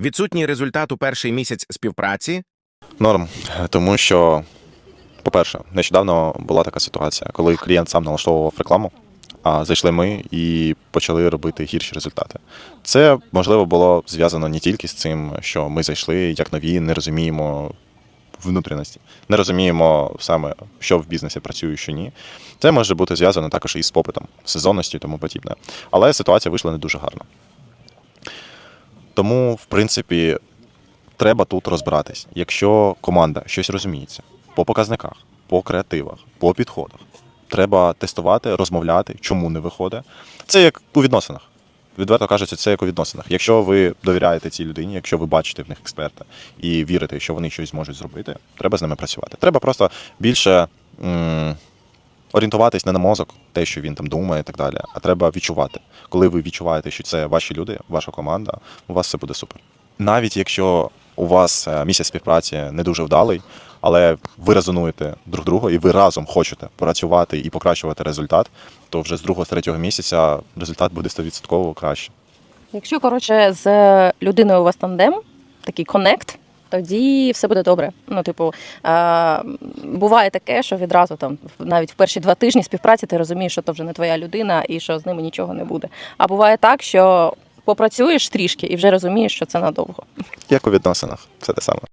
Відсутній результат у перший місяць співпраці. Норм, тому що, по-перше, нещодавно була така ситуація, коли клієнт сам налаштовував рекламу, а зайшли ми і почали робити гірші результати. Це можливо було зв'язано не тільки з цим, що ми зайшли як нові, не розуміємо внутрішності, не розуміємо саме, що в бізнесі працює, що ні. Це може бути зв'язано також і з попитом, сезонністю і тому подібне. Але ситуація вийшла не дуже гарно. Тому, в принципі, треба тут розбиратись. Якщо команда щось розуміється по показниках, по креативах, по підходах, треба тестувати, розмовляти, чому не виходить. Це як у відносинах. Відверто кажучи, це як у відносинах. Якщо ви довіряєте цій людині, якщо ви бачите в них експерта і вірите, що вони щось зможуть зробити, треба з ними працювати. Треба просто більше м- орієнтуватись не на мозок, те, що він там думає і так далі, а треба відчувати. Коли ви відчуваєте, що це ваші люди, ваша команда, у вас все буде супер. Навіть якщо у вас е, місяць співпраці не дуже вдалий, але ви резонуєте друг друга і ви разом хочете працювати і покращувати результат, то вже з другого з третього місяця результат буде 100% краще. Якщо коротше з людиною у вас тандем, такий коннект, тоді все буде добре. Ну, типу, е, буває таке, що відразу там навіть в перші два тижні співпраці ти розумієш, що то вже не твоя людина і що з ними нічого не буде. А буває так, що попрацюєш трішки і вже розумієш, що це надовго. Як у відносинах, все те саме.